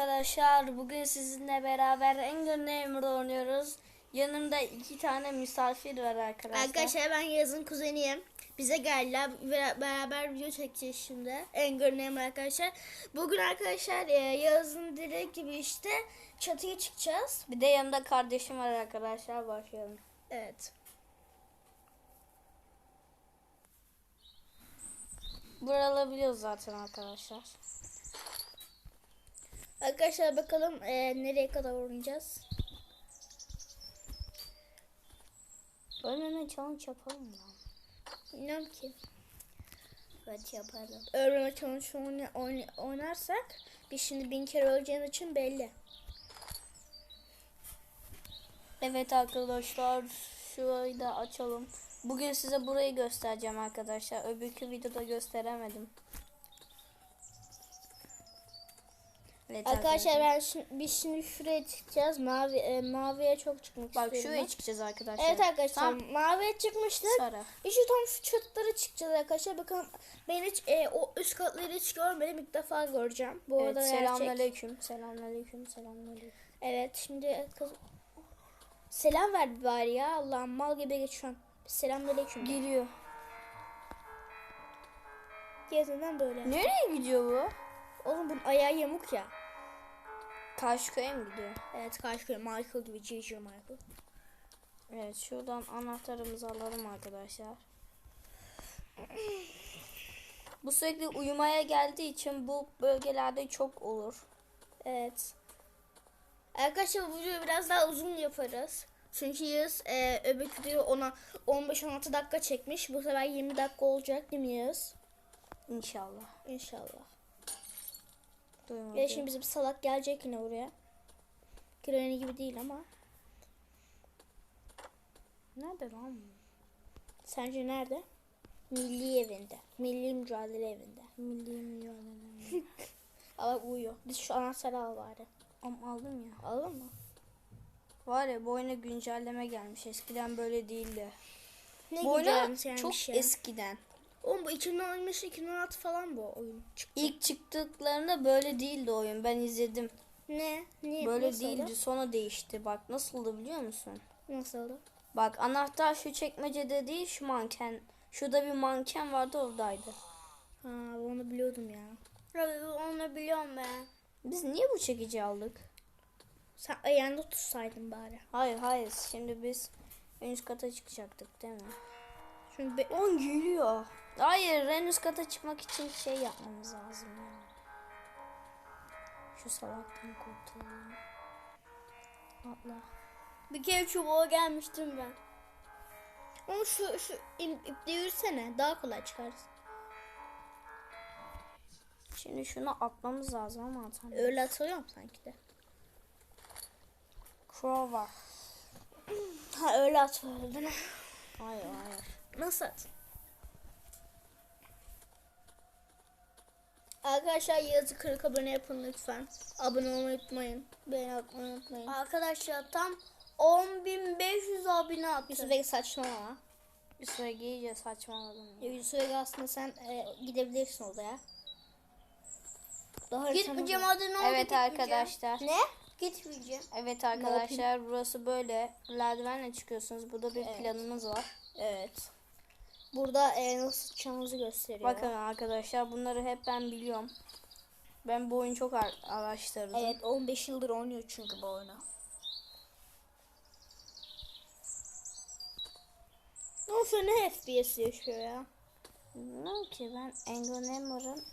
Arkadaşlar bugün sizinle beraber Engin Emre oynuyoruz. Yanımda iki tane misafir var arkadaşlar. Arkadaşlar ben Yaz'ın kuzeniyim. Bize geldiler. Be- Beraber video çekeceğiz şimdi. En görüneyim arkadaşlar. Bugün arkadaşlar e, Yaz'ın direkt gibi işte çatıya çıkacağız. Bir de yanımda kardeşim var arkadaşlar. Başlayalım. Evet. Buraları biliyoruz zaten arkadaşlar. Arkadaşlar bakalım e, nereye kadar oynayacağız. Önüne challenge yapalım mı? Bilmiyorum ki. Evet yapalım. Öğrenme challenge oyna- oyna- oynarsak biz şimdi bin kere öleceğimiz için belli. Evet arkadaşlar şurayı da açalım. Bugün size burayı göstereceğim arkadaşlar. Öbürkü videoda gösteremedim. Evet Arkadaşlar ben şimdi, biz şimdi şuraya çıkacağız. Mavi e, maviye çok çıkmak Bak istiyorum. şuraya ben. çıkacağız arkadaşlar. Evet arkadaşlar Tam maviye çıkmıştık. sarı. Biz şu tam şu çatılara çıkacağız arkadaşlar. Bakın ben hiç e, o üst katları hiç görmedim. İlk defa göreceğim. Bu Evet arada gerçek. selamünaleyküm. Selamünaleyküm. Selamünaleyküm. Evet şimdi kız... Selam ver bari ya. Allah'ım mal gibi geç şu an. Selamünaleyküm. Geliyor. Gezinden böyle. Nereye gidiyor bu? Oğlum bunun ayağı yamuk ya. Karşıkaya mı gidiyor? Evet karşı Michael gibi J.J. Michael. Evet şuradan anahtarımızı alalım arkadaşlar. Bu sürekli uyumaya geldiği için bu bölgelerde çok olur. Evet. Arkadaşlar bu videoyu biraz daha uzun yaparız. Çünkü Yağız e, öbür videoyu ona 15-16 dakika çekmiş. Bu sefer 20 dakika olacak değil mi Yağız? İnşallah. İnşallah. Duymadım. Ya şimdi bizim salak gelecek yine buraya. Granny gibi değil ama. Nerede lan? Sence nerede? Milli evinde. Milli mücadele evinde. Milli mücadele. Ama uyuyor. Biz şu anahtarı al bari. Am aldım ya. Aldın mı? Var ya bu oyuna güncelleme gelmiş. Eskiden böyle değildi. Ne bu oyuna çok ya. eskiden. Oğlum bu 2015 2016 falan bu oyun çıktı. İlk çıktıklarında böyle değildi oyun. Ben izledim. Ne? Niye? Böyle Nasıldı? değildi. Sonra değişti. Bak nasıldı biliyor musun? Nasıldı? Bak anahtar şu çekmecede değil şu manken. Şurada bir manken vardı oradaydı. Ha onu biliyordum ya. Evet onu biliyorum ben. Biz niye bu çekici aldık? Sen ayağında tutsaydın bari. Hayır hayır şimdi biz en üst kata çıkacaktık değil mi? Çünkü be- On geliyor. Hayır en üst kata çıkmak için şey yapmamız lazım ya. Şu salaktan kurtulalım. Atla. bir kere çubuğa gelmiştim ben. Ama şu şu ip, iple yürüsene daha kolay çıkarız. Şimdi şunu atmamız lazım ama atamıyoruz. Öyle atılıyorum sanki de. Crowbar. Ha öyle atılıyor değil mi? Hayır hayır. Nasıl at? Arkadaşlar yazı 40 abone yapın lütfen. Abone olmayı unutmayın. Beğeni atmayı unutmayın. Arkadaşlar tam 10.500 abone attı. Yusuf Ege saçmalama. Bir süre iyice saçmaladım. ya. Yusuf Ege aslında sen e, gidebilirsin odaya. Daha Gitmeyeceğim hadi ne oldu Evet arkadaşlar. Ne? Gitmeyeceğim. Evet arkadaşlar burası böyle. Merdivenle çıkıyorsunuz. Burada bir planımız var. Evet. Burada e, nasıl çıkacağımızı gösteriyor. Bakın arkadaşlar bunları hep ben biliyorum. Ben bu oyunu çok ar- araştırdım. Evet 15 yıldır oynuyor çünkü bu oyunu. Nasıl ne FPS yaşıyor ya? Bilmiyorum ki ben Engonemer'ın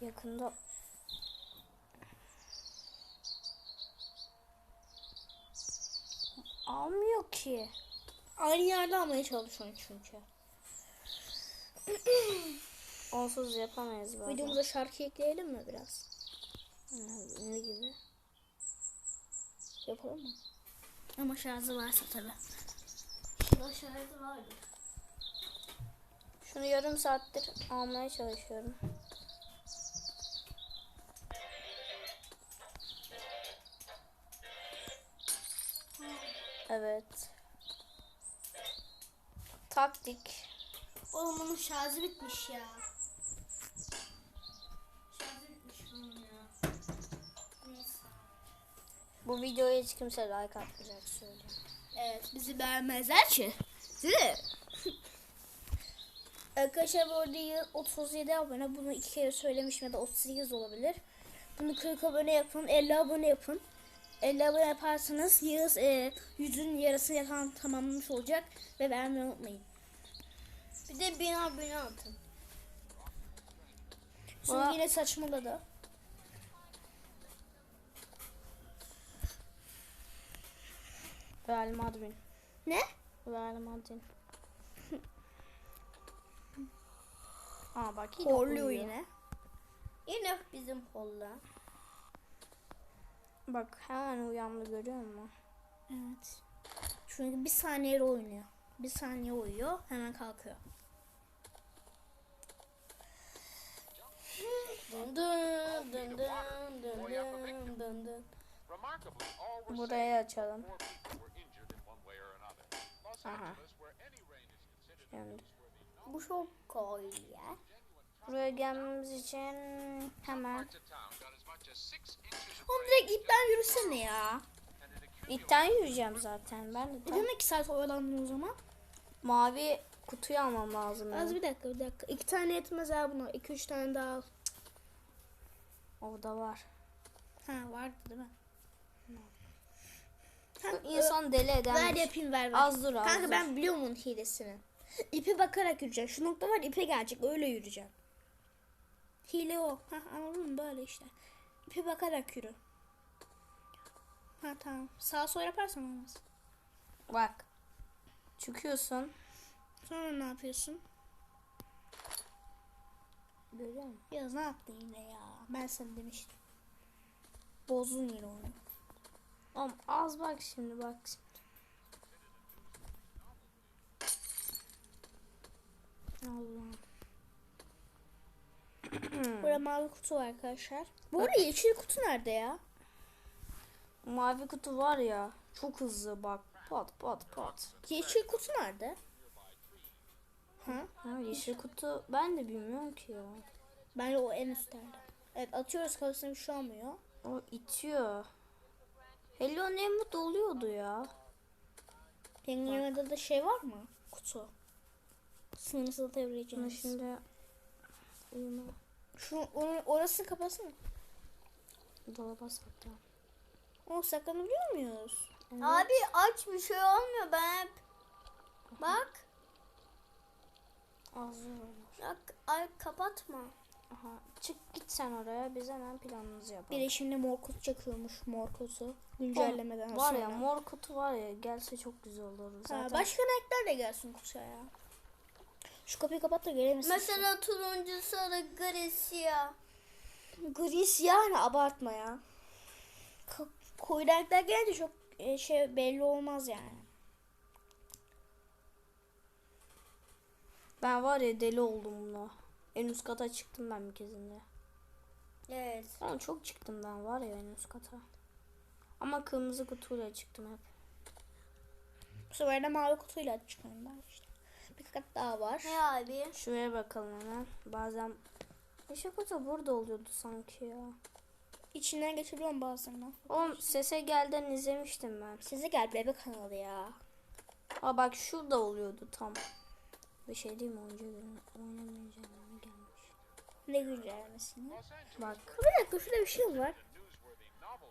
yakında almıyor ki. Aynı yerde almaya çalışıyorum çünkü. Onsuz yapamayız bazen. Videomuza şarkı ekleyelim mi biraz? Ne gibi? Yapalım mı? Ama şarjı varsa tabi. Şurada şarjı vardı. Şunu yarım saattir almaya çalışıyorum. Evet. Taktik. Oğlum bunun şarjı bitmiş ya. Şarjı bitmiş bunun ya. Neyse. Bu videoya hiç kimse like atmayacak söyleyeyim. Evet bizi beğenmezler ki. Değil mi? Arkadaşlar bu arada yıl 37 abone. Bunu iki kere söylemişim ya da 38 olabilir. Bunu 40 abone yapın. 50 abone yapın. 50 abone yaparsanız Yağız e, yüzün yarısını yakan tamamlamış olacak. Ve beğenmeyi unutmayın. Bir de bin abone atın. Sonra Aa. yine saçmaladı. Real Madrid. Ne? Real Madrid. Aa bak yine Horluyor yine. Yine bizim Holla. Bak hemen uyandı görüyor musun? Evet. Çünkü bir saniye oynuyor. Bir saniye uyuyor hemen kalkıyor. Dın dın dın dın Burayı açalım. Aha. Şimdi Bu çok kolay. buraya gelmemiz için hemen Oğlum direkt ipten yürüsene ya. ilkten yürüyeceğim zaten. Ben de E tam demek ki saat oyalandın o zaman. mavi kutuyu almam lazım. Az benim. bir dakika bir dakika. İki tane yetmez ha buna. İki üç tane daha al. Orada var. Ha vardı değil mi? Bu insan deli eden. Ver yapayım ver ver. Az dur az Kanka dur. ben biliyorum onun hilesini. İpe bakarak yürüyeceğim. Şu nokta var ipe gelecek öyle yürüyeceğim. Hile o. Ha anladın mı böyle işte. İpe bakarak yürü. Ha tamam. Sağ sol yaparsan olmaz. Bak. Çıkıyorsun. Sonra ne yapıyorsun? Görüyor musun? Ya ne yaptın yine ya? Ben sana demiştim. Bozdun yine onu. Oğlum az bak şimdi bak. şimdi. Allah'ım. Burada mavi kutu var arkadaşlar. Bu arada yeşil kutu nerede ya? Mavi kutu var ya. Çok hızlı bak. Pat pat pat. Yeşil kutu nerede? Ha? Ha, yeşil kutu ben de bilmiyorum ki ya. Bence o en üstlerde. Evet atıyoruz kafasına bir şey olmuyor. O itiyor. Hello Neighbor oluyordu ya. Penguin'de da şey var mı? Kutu. Sınırsız Bunu atabileceğiniz. şimdi uyuma Şu onun orasını kapatsana. dolaba sakla. O saklanabiliyor muyuz? Evet. Abi aç bir şey olmuyor ben hep. Bak. Az olur. Bak ay kapatma. Aha. Çık git sen oraya biz hemen planımızı yapalım. Biri şimdi mor kutu çakıyormuş mor kutu. Güncellemeden Var sonra. ya mor kutu var ya gelse çok güzel olur zaten. Ha, başka renkler de gelsin kutuya ya. Şu kapıyı kapat da göremesin. Mesela turuncu, sarı, gri, siyah. Gri siyah ne abartma ya. Koyu renkler gelince çok e, şey belli olmaz yani. Ben var ya deli oldum buna. En üst kata çıktım ben bir kezinde. Evet. Ben çok çıktım ben var ya en üst kata. Ama kırmızı kutuyla çıktım hep. Bu sefer de mavi kutuyla çıkıyorum ben işte. Bir kat daha var. Ne abi? Şuraya bakalım hemen. Bazen yeşil kutu burada oluyordu sanki ya. İçinden geçiriyorum bazılarını. Oğlum sese gelden izlemiştim ben. Size gel bebek kanalı ya. Aa bak şurada oluyordu tam. Bir şey değil mi oyuncu günü oynamayacağım gelmiş. Ne güncellemesini. Bak Bir dakika şurada bir şey var.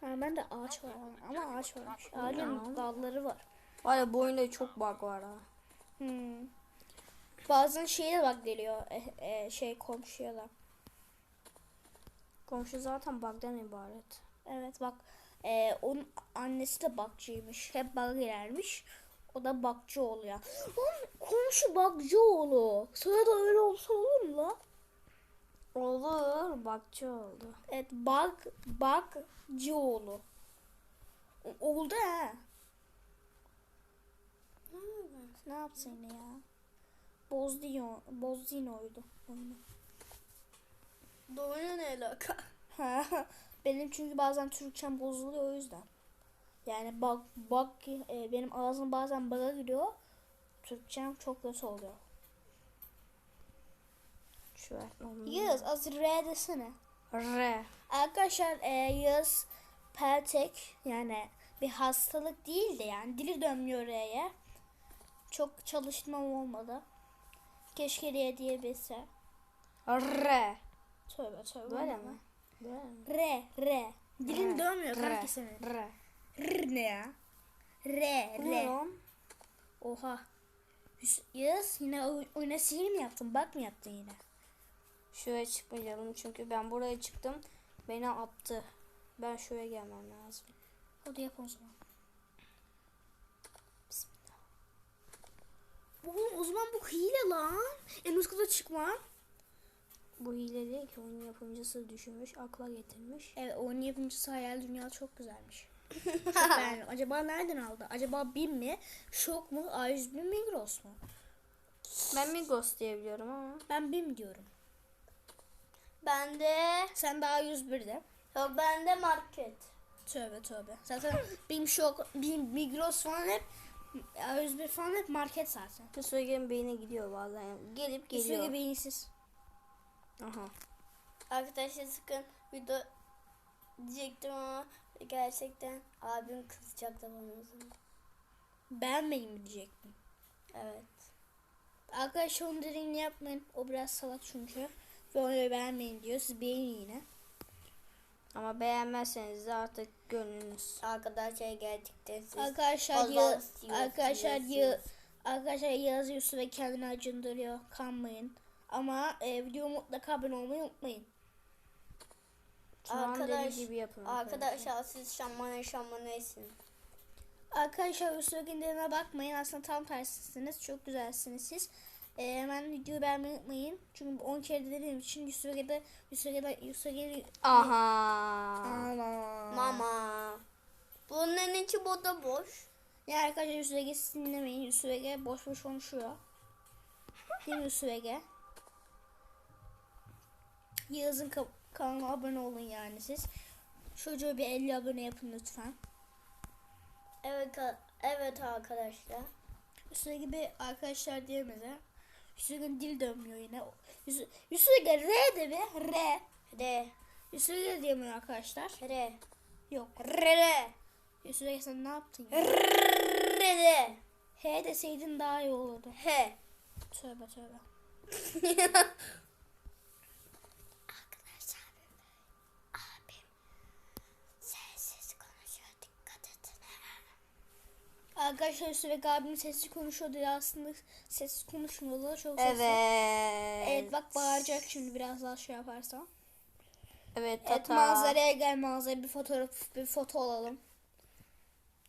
Ha, ben de ağaç var ama ağaç varmış. Ağacın dalları var. var ya bu oyunda çok bug var ha. Hmm. Bazen şeye de bak geliyor. E, e, şey komşuya da. Komşu zaten bug'dan ibaret. Evet bak. E, onun annesi de bakçıymış. Hep bana girermiş. O da bakçı oluyor. Oğlum komşu bakçı oğlu. Sonra da öyle olsa olur mu la? Olur bakçı oldu. Evet bak bakçı oğlu. O- Oldu ha. Ne yapsın ya? Bozdino, Bozdino'ydu. oyunu. Doğru ne alaka? Benim çünkü bazen Türkçem bozuluyor o yüzden. Yani bak bak e, benim ağzım bazen baga giriyor. Türkçem çok kötü oluyor. An. Yağız az R desene. R. Arkadaşlar e, Yağız peltek yani bir hastalık değil de yani dili dönmüyor oraya. Çok çalışmam olmadı. Keşke diye diyebilse. R. Tövbe tövbe. Böyle mi? Böyle mi? R, R. Dilin dönmüyor R. kanki senin. R. R ne ya? R, R. Oha. Yağız yine oy- oyuna sihir mi yaptın? Bak mı yaptın yine? Şuraya çıkmayalım çünkü ben buraya çıktım. Beni attı. Ben şuraya gelmem lazım. Hadi yap o zaman. Oğlum o zaman bu hile lan. En üst kata çıkma. Bu hile değil ki oyun yapımcısı düşünmüş, akla getirmiş. Evet oyun yapımcısı hayal dünya çok güzelmiş. beğendim. Acaba nereden aldı? Acaba BİM mi? Şok mu? A101 mi? Migros mu? Ben Migros diyebiliyorum ama. Ben BİM diyorum. Ben de Sen de A101'de. yok ben de market. Tövbe tövbe. Zaten BİM şok, BİM, Migros falan hep A101 falan hep market zaten. Bu sürekli beyni gidiyor vallahi. Gelip geliyor. Sürekli beyinsiz. Aha. Arkadaşlar sıkın video diyecektim ama gerçekten abim kızacak da bana o zaman. Beğenmeyin mi diyecektim. Evet. Arkadaşlar onun dediğini yapmayın. O biraz salak çünkü. Ve onu beğenmeyin diyor. Siz beğenin yine. Ama beğenmezseniz de artık gönlünüz. Arkadaşlar gerçekten siz Arkadaşlar ya, arkadaşlar ya, arkadaşlar Yağız Yusuf ve kendini acındırıyor. Kanmayın. Ama e, video mutlaka abone olmayı unutmayın. Turan dediği gibi yapın. Arkadaşlar siz şamana şamanesin. Arkadaşlar Yusuf'a günlerine bakmayın. Aslında tam tersisiniz. Çok güzelsiniz siz. E, hemen videoyu beğenmeyi unutmayın. Çünkü 10 kere dediğim için Yusuf'a Yusuf'a Yusuf'a Aha. Ana. Mama. Bunun içi bu da boş. Ya arkadaşlar Yusuf Ege siz dinlemeyin. Yusuf Ege boş boş konuşuyor. Değil mi Yusuf Ege? Yağız'ın ka- kanalına abone olun yani siz. Çocuğu bir 50 abone yapın lütfen. Evet evet arkadaşlar. Bir arkadaşlar diyemedi. Ege'nin dil dönmüyor yine. Ege R de bir R. R. Ege diyemiyor arkadaşlar. R. Yok. R. Ege sen ne yaptın ya? R. H deseydin daha iyi olurdu. H. Tövbe tövbe. Sessiz konuşuyor dikkat edin. Arkadaşlar Ege abinin sessiz konuşuyordu ya aslında sessiz konuşmuyordu. Çok sessiz. Evet. Evet bak bağıracak şimdi biraz daha şey yaparsam. Evet Evet tata. manzaraya gel manzaraya bir fotoğraf bir foto alalım.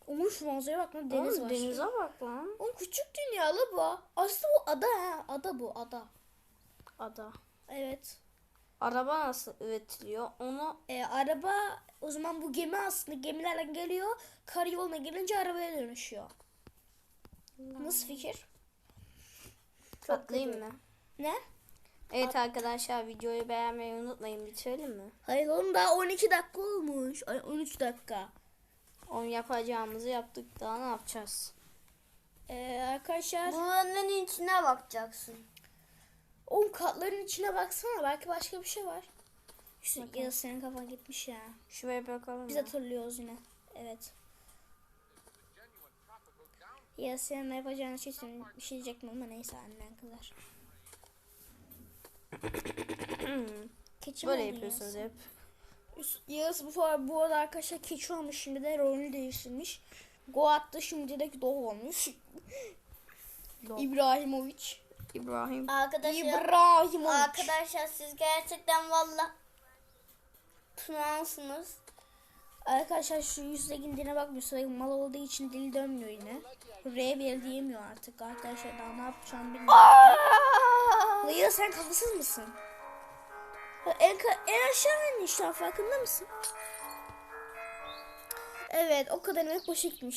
Oğlum şu manzaraya bak lan deniz Oğlum, var. denize bak lan. Oğlum küçük dünyalı bu. Aslında bu ada ha. Ada bu ada. Ada. Evet. Araba nasıl üretiliyor? Onu Ee, araba o zaman bu gemi aslında gemilerle geliyor. Karayoluna gelince arabaya dönüşüyor. Nasıl fikir? atlayayım mı? Ne? Evet arkadaşlar videoyu beğenmeyi unutmayın. Bitirelim mi? Hayır oğlum daha 12 dakika olmuş. Ay 13 dakika. Onu yapacağımızı yaptık. Daha ne yapacağız? Ee, arkadaşlar Buranın içine bakacaksın. Oğlum katların içine baksana belki başka bir şey var. Şu ya senin kafan gitmiş ya. Şuraya bakalım. Biz mı? hatırlıyoruz yine. Evet. Ya senin ne yapacağını şey söyleyeyim. Bir şey diyecektim ama neyse annen kızar. Keçi Böyle yapıyorsunuz hep. Yağız bu, bu, arada arkadaşlar keçi olmuş şimdi de rolünü değiştirmiş. Go attı şimdi de dog olmuş. İbrahimovic. İbrahim. Arkadaşlar İbrahimovic. arkadaşlar siz gerçekten valla Tunansınız. Arkadaşlar şu yüzdeki diline bakmıyorsa mal olduğu için dili dönmüyor yine. R bir diyemiyor artık arkadaşlar daha ne yapacağım bilmiyorum. Leyla sen kafasız mısın? En, en aşağı işte farkında mısın? Evet o kadar emek boşa gitmiş.